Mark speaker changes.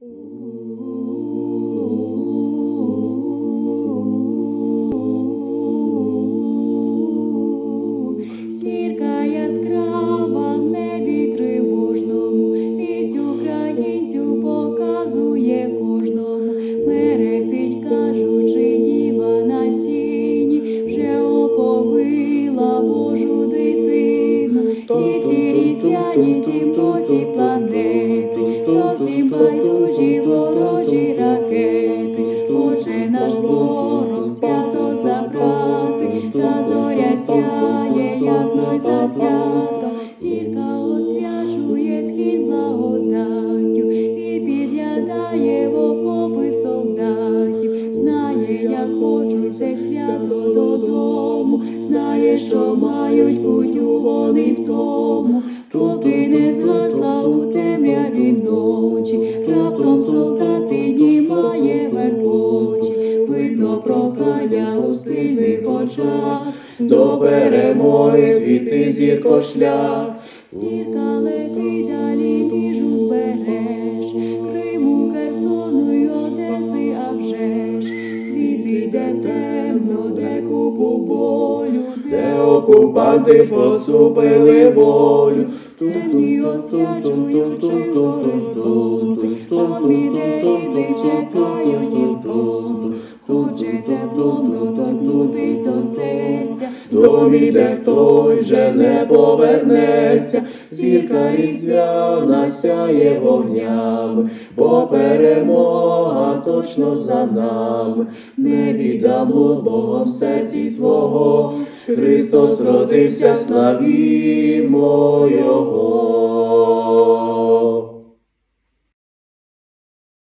Speaker 1: Зірка яскрава в небі тривожному, вісь показує кожному, мерехтить, кажучи, діва на сіні, вже оповила Божу дитину, ці різдвяні тімноці планети, зовсім байдужі ворожі ракети, Отже наш ворог свято забрати, та зоря сяє ясно й завзято, зірка освячує схід благодаттю і підглядає в окопи солдатів, знає, як хочуть це свято додому, знає, що мають путю вони в тому, поки не ночі, раптом солдат піднімає верхочі, видно прокання у сильних очах,
Speaker 2: До перемоги світи зірко шлях.
Speaker 1: Зірка летить далі біжу збереж, Криму, Херсону й Одеси, а вже ж. Світ іде
Speaker 2: окупанти поступили волю.
Speaker 1: темні освячуючи горизонти, там іде ріди чекають із фронту, хоче теплом доторкнутись до серця,
Speaker 2: Дом іде той же не повернеться, зірка різдвяна сяє вогнями, бо перемога точно за нами, не віддамо з Богом серці свого, Христос родився, славімо Його.